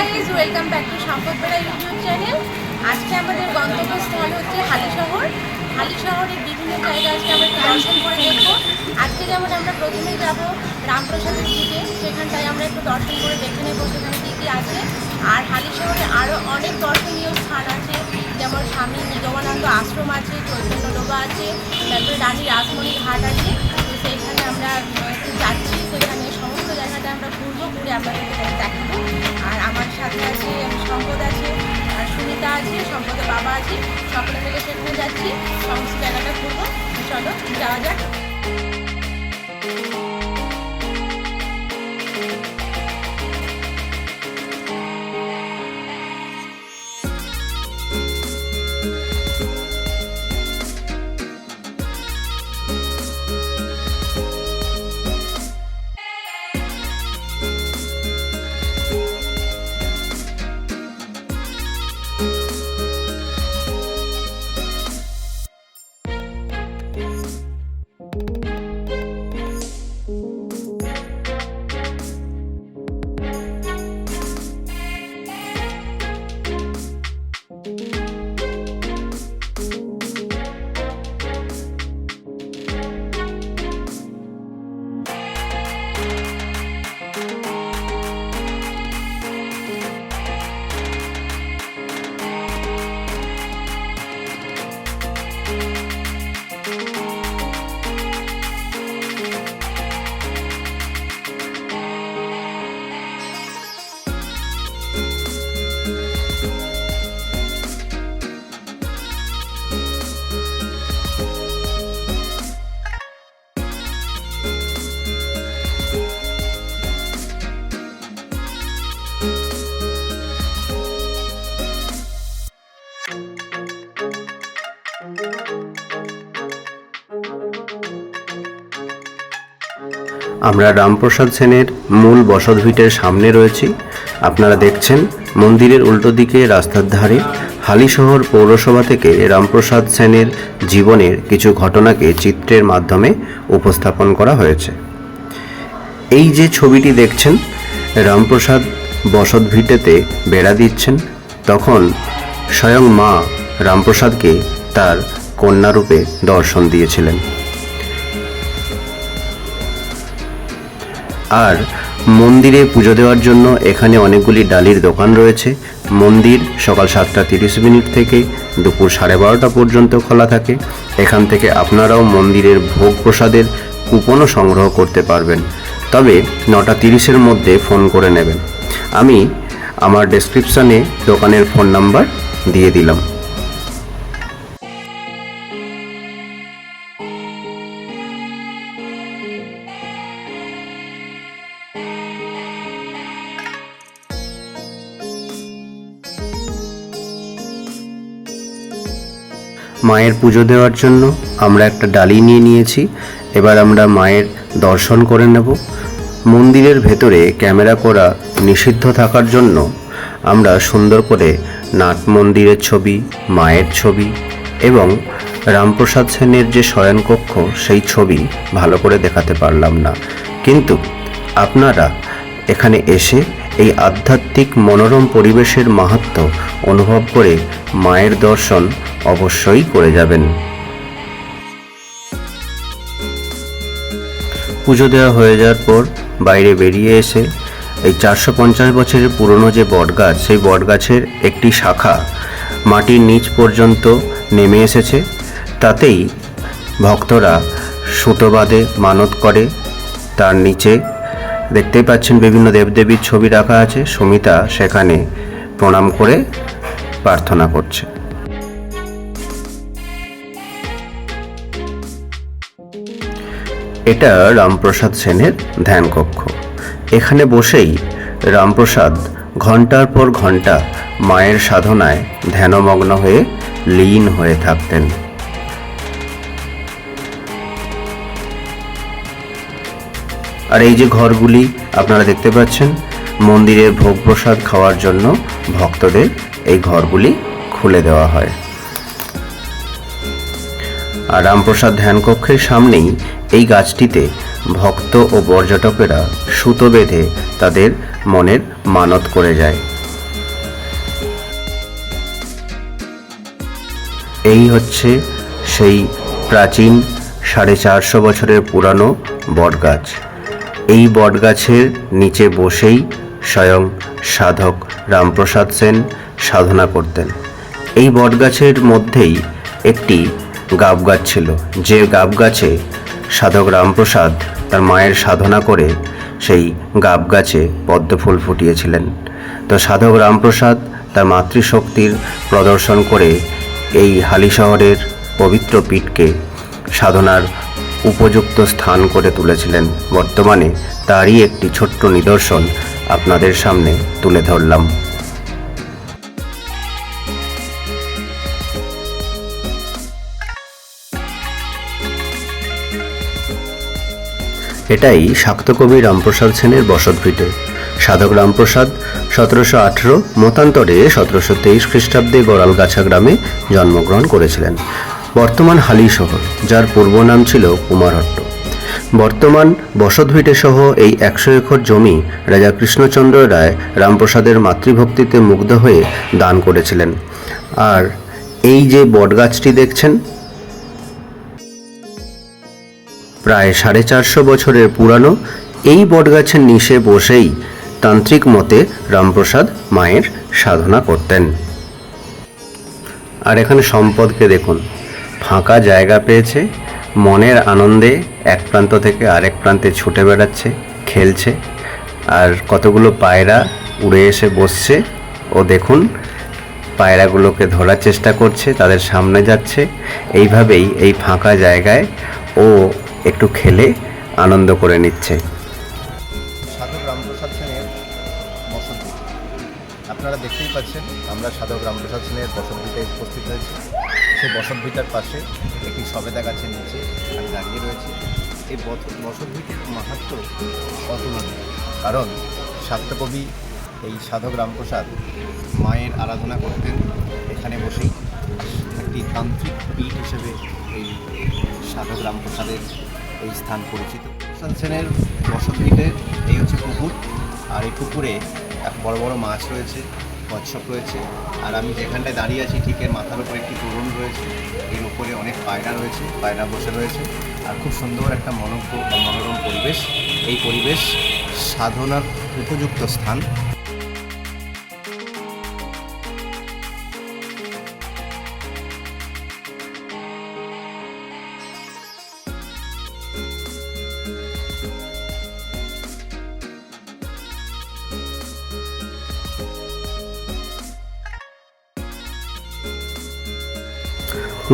Guys welcome back to Sampadbera YouTube channel আজকে আমাদের গন্তব্যস্থল হচ্ছে হালিশহর হালিশহরের বিভিন্ন জায়গা আজকে আমরা দর্শন করে দেখব। আজকে যেমন আমরা প্রথমে যাব রামপ্রসাদের দিকে, সেখানটায় আমরা একটু দর্শন করে দেখে নেব সেখানে কী কী আছে। আর হালিশহরে আরও অনেক দর্শনীয় স্থান আছে, যেমন স্বামী নিগমানন্দ আশ্রম আছে, চৈতন্য ডোবা আছে, তারপরে রানী রাজমণি ঘাট আছে। তো সেইখানে আমরা যাচ্ছি, সেখানে সমস্ত জায়গাটা আমরা ঘুরবো, ঘুরে আপনাদের দেখাবো। সাথে আছে সম্পদ আছে, আর সুনিতা আছে, সম্পদের বাবা আছে। সকলে মিলে সেখানে যাচ্ছি, সমস্ত জায়গাটা ঘুরবো। চলো, যাওয়া যাক। আমরা রামপ্রসাদ সেনের মূল বসতভিটের সামনে রয়েছি। আপনারা দেখছেন মন্দিরের উল্টো দিকে রাস্তার ধারে হালিশহর পৌরসভা থেকে রামপ্রসাদ সেনের জীবনের কিছু ঘটনাকে চিত্রের মাধ্যমে উপস্থাপন করা হয়েছে। এই যে ছবিটি দেখছেন, রামপ্রসাদ বসত বসতভিটেতে বেড়া দিচ্ছেন, তখন স্বয়ং মা রামপ্রসাদকে তার কন্যারূপে দর্শন দিয়েছিলেন। আর মন্দিরে পুজো দেওয়ার জন্য এখানে অনেকগুলি ডালির দোকান রয়েছে। মন্দির সকাল সাতটা তিরিশ মিনিট থেকে দুপুর সাড়ে বারোটা পর্যন্ত খোলা থাকে। এখান থেকে আপনারাও মন্দিরের ভোগ প্রসাদের কুপনও সংগ্রহ করতে পারবেন। তবে নটা তিরিশের মধ্যে ফোন করে নেবেন। আমি আমার ডেসক্রিপশানে দোকানের ফোন নাম্বার দিয়ে দিলাম। মায়ের পুজো দেওয়ার জন্য আমরা একটা ডালি নিয়ে নিয়েছি। এবার আমরা মায়ের দর্শন করে নেব। মন্দিরের ভেতরে ক্যামেরা করা নিষিদ্ধ থাকার জন্য আমরা সুন্দর করে নাট মন্দিরের ছবি, মায়ের ছবি এবং রামপ্রসাদ সেনের যে শয়নকক্ষ, সেই ছবি ভালো করে দেখাতে পারলাম না। কিন্তু আপনারা এখানে এসে এই আধ্যাত্মিক মনোরম পরিবেশের মাহাত্ম্য অনুভব করে মায়ের দর্শন অবশ্যই করে যাবেন। পুজো দেওয়া হয়ে যাওয়ার পর বাইরে বেরিয়ে এসে এই চারশো পঞ্চাশ বছরের পুরনো যে বটগাছ, সেই বটগাছের একটি শাখা মাটির নিচ পর্যন্ত নেমে এসেছে। তাতেই ভক্তরা সুতো বাঁধে মানত করে। তার নিচে দেখতেই পাচ্ছেন বিভিন্ন দেবদেবীর ছবি রাখা আছে। সুমিতা সেখানে প্রণাম করে প্রার্থনা করছে। এটা রামপ্রসাদ সেনের ধ্যান কক্ষ। এখানে বসেই রামপ্রসাদ ঘণ্টার পর ঘণ্টা মায়ের সাধনায় ধ্যানমগ্ন হয়ে লীন হয়ে থাকতেন। আর এই যে ঘরগুলি আপনারা দেখতে পাচ্ছেন, মন্দিরের ভোগ প্রসাদ খাওয়ার জন্য ভক্তদের এই ঘরগুলি খুলে দেওয়া হয়। আর রামপ্রসাদ ধ্যানকক্ষের সামনেই এই গাছটিতে ভক্ত ও পর্যটকেরা সুতো বেঁধে তাদের মনের মানত করে যায়। এই হচ্ছে সেই প্রাচীন সাড়ে চারশো বছরের পুরানো বটগাছ। এই বটগাছের নিচে বসেই স্বয়ং সাধক রামপ্রসাদ সেন সাধনা করতেন। এই বটগাছের মধ্যেই একটি গাব গাছ ছিল। যে গাব গাছে সাধক রামপ্রসাদ তার মায়ের সাধনা করে সেই গাব গাছে পদ্মফুল ফুটিয়েছিলেন। তো সাধক রামপ্রসাদ তার মাতৃশক্তির প্রদর্শন করে এই হালি শহরের পবিত্র পীঠকে সাধনার উপযুক্ত স্থান করে তুলেছিলেন। বর্তমানে তারই একটি ছোট্ট নিদর্শন আপনাদের সামনে তুলে ধরলাম। এটাই শাক্তকবি রামপ্রসাদ সেনের বসতভিটে সাধক রামপ্রসাদ সতেরোশো আঠেরো মতান্তরে সতেরোশো তেইশ খ্রিস্টাব্দে গড়ালগাছা গ্রামে জন্মগ্রহণ করেছিলেন। বর্তমান হালি শহর, যার পূর্ব নাম ছিল কুমারহট্ট। বর্তমান বসতভিটে সহ এই একশো একর জমি রাজা কৃষ্ণচন্দ্র রায় রামপ্রসাদের মাতৃভক্তিতে মুগ্ধ হয়ে দান করেছিলেন। আর এই যে বটগাছটি দেখছেন, প্রায় সাড়ে চারশো বছরের পুরানো, এই বটগাছের নিচে বসেই তান্ত্রিক মতে রামপ্রসাদ মায়ের সাধনা করতেন। আর এখানে সম্পদকে দেখুন, ফাঁকা জায়গা পেয়েছে মনের আনন্দে এক প্রান্ত থেকে আরেক প্রান্তে ছুটে বেড়াচ্ছে, খেলছে। আর কতগুলো পায়রা উড়ে এসে বসছে, ও দেখুন, পায়রাগুলোকে ধরার চেষ্টা করছে, তাদের সামনে যাচ্ছে। এইভাবেই এই ফাঁকা জায়গায় ও একটু খেলে আনন্দ করে নিচ্ছে। আপনারা দেখতেই পাচ্ছেন, আমরা সাধক রামপ্রসাদ সেনের বসতভিটায় উপস্থিত হয়েছি। সেই বসতভিটার পাশে একটি সবেদা গাছের নিচে আমি দাঁড়িয়ে রয়েছি। এই বস- বসতভিটের মাহাত্ম অতুলনীয়, কারণ সাত্যকবি এই সাধক রামপ্রসাদ মায়ের আরাধনা করতেন। এখানে বসেই একটি তান্ত্রিক পীঠ হিসেবে এই সাধক রামপ্রসাদের এই স্থান পরিচিত। সেনের বসতভিটে এই হচ্ছে পুকুর, আর এই পুকুরে বড় বড় মাছ রয়েছে, কচ্ছপ রয়েছে, আর আমি যেখানটায় দাঁড়িয়ে আছি ঠিক এর মাথার উপরে একটি তরুণ রয়েছে, এর উপরে অনেক পায়রা রয়েছে, পায়রা বসে রয়েছে, আর খুব সুন্দর একটা মনোজ্ঞ মনোরম পরিবেশ, এই পরিবেশ সাধনার উপযুক্ত স্থান।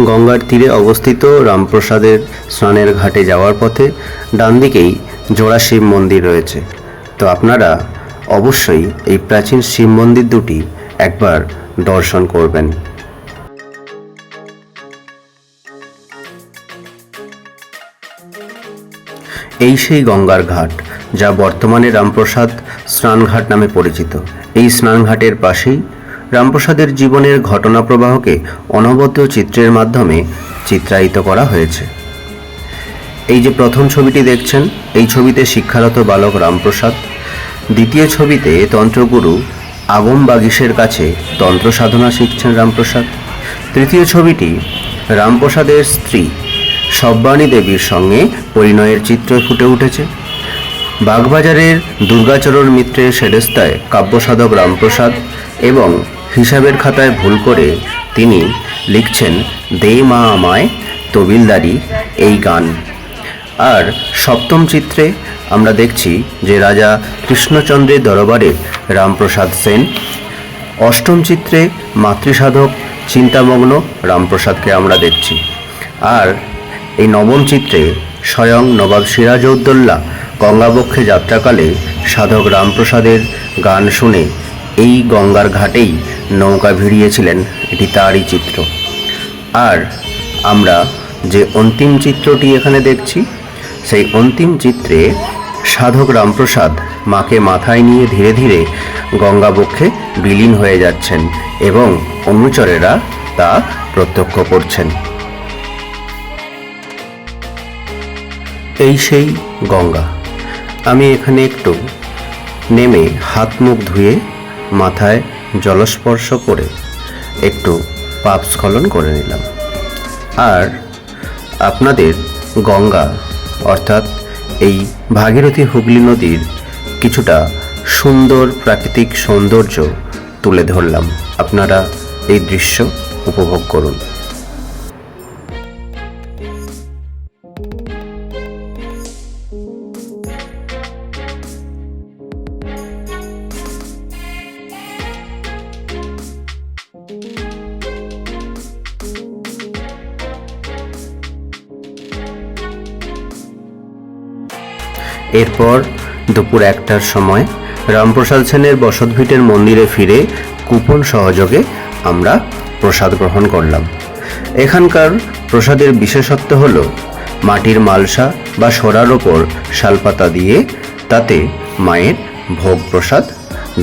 গঙ্গার তীরে অবস্থিত রামপ্রসাদের স্নানের ঘাটে যাওয়ার পথে ডান দিকেই জোড়া শিব মন্দির রয়েছে। তো আপনারা অবশ্যই এই প্রাচীন শিব মন্দির দুটি একবার দর্শন করবেন। এই সেই গঙ্গার ঘাট যা বর্তমানে রামপ্রসাদ স্নানঘাট নামে পরিচিত। এই স্নানঘাটের পাশেই রামপ্রসাদের জীবনের ঘটনা প্রবাহকে অনবদ্য চিত্রের মাধ্যমে চিত্রায়িত করা হয়েছে। এই যে প্রথম ছবিটি দেখছেন, এই ছবিতে শিক্ষারত বালক রামপ্রসাদ, দ্বিতীয় ছবিতে তন্ত্রগুরু আগম বাগিসের কাছে তন্ত্র সাধনা শিখছেন রামপ্রসাদ। তৃতীয় ছবিটি রামপ্রসাদের স্ত্রী সব্বানী দেবীর সঙ্গে পরিণয়ের চিত্র ফুটে উঠেছে। বাগবাজারের দুর্গাচরণ মিত্রের সেরেস্তায় কাব্যসাধক রামপ্রসাদ এবং হিসাবের খাতায় ভুল করে তিনি লিখছেন, দে মা আমায়, তবিলদারি, এই গান। আর সপ্তম চিত্রে আমরা দেখছি যে রাজা কৃষ্ণচন্দ্রের দরবারে রামপ্রসাদ সেন, অষ্টম চিত্রে মাতৃসাধক চিন্তামগ্ন রামপ্রসাদকে আমরা দেখছি। আর এই নবম চিত্রে স্বয়ং নবাব সিরাজউদ্দৌল্লা গঙ্গাবক্ষে যাত্রাকালে সাধক রামপ্রসাদের গান শুনে এই গঙ্গার ঘাটেই নৌকা ভিড়িয়েছিলেন, এটি তারই চিত্র। আর আমরা যে অন্তিম চিত্রটি এখানে দেখছি, সেই অন্তিম চিত্রে সাধক রামপ্রসাদ মাকে মাথায় নিয়ে ধীরে ধীরে গঙ্গাবক্ষে বিলীন হয়ে যাচ্ছেন এবং অনুচরেরা তা প্রত্যক্ষ করছেন। এই সেই গঙ্গা। আমি এখানে একটু নেমে হাত মুখ ধুয়ে মাথায় জলস্পর্শ করে একটু পাপ স্খলন করে নিলাম। আর আপনাদের গঙ্গা, অর্থাৎ এই ভাগীরথী হুগলি নদীর কিছুটা সুন্দর প্রাকৃতিক সৌন্দর্য তুলে ধরলাম। আপনারা এই দৃশ্য উপভোগ করুন। এরপর দুপুর একটার সময় রামপ্রসাদ সেনের বসতভিটের মন্দিরে ফিরে কুপন সহযোগে আমরা প্রসাদ গ্রহণ করলাম। এখানকার প্রসাদের বিশেষত্ব হল মাটির মালসা বা সরার ওপর শালপাতা দিয়ে তাতে মায়ের ভোগ প্রসাদ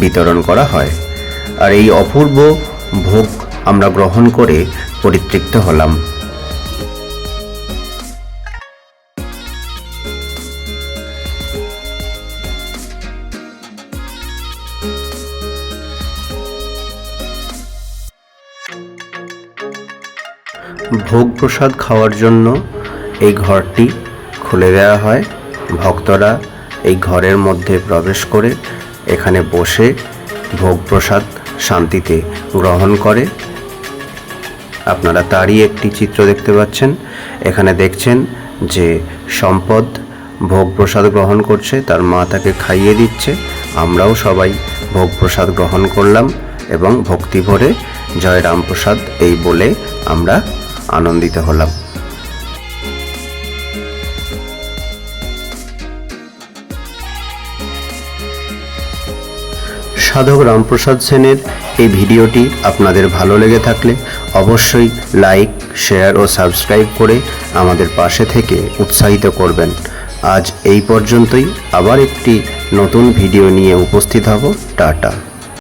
বিতরণ করা হয়। আর এই অপূর্ব ভোগ আমরা গ্রহণ করে পরিতৃপ্ত হলাম। ভোগ প্রসাদ খাওয়ার জন্য এই ঘরটি খুলে দেওয়া হয়। ভক্তরা এই ঘরের মধ্যে প্রবেশ করে এখানে বসে ভোগ প্রসাদ শান্তিতে গ্রহণ করে। আপনারা তারই একটি চিত্র দেখতে পাচ্ছেন। এখানে দেখছেন যে সম্পদ ভোগ প্রসাদ গ্রহণ করছে, তার মা তাকে খাইয়ে দিচ্ছে। আমরাও সবাই ভোগ প্রসাদ গ্রহণ করলাম এবং ভক্তি ভরে জয় রামপ্রসাদ এই বলে আমরা আনন্দিত হলাম। সাধক রামপ্রসাদ সেনের এই ভিডিওটি আপনাদের ভালো লেগে থাকলে অবশ্যই লাইক, শেয়ার ও সাবস্ক্রাইব করে আমাদের পাশে থেকে উৎসাহিত করবেন। আজ এই পর্যন্তই। আবার একটি নতুন ভিডিও নিয়ে উপস্থিত হব। টাটা।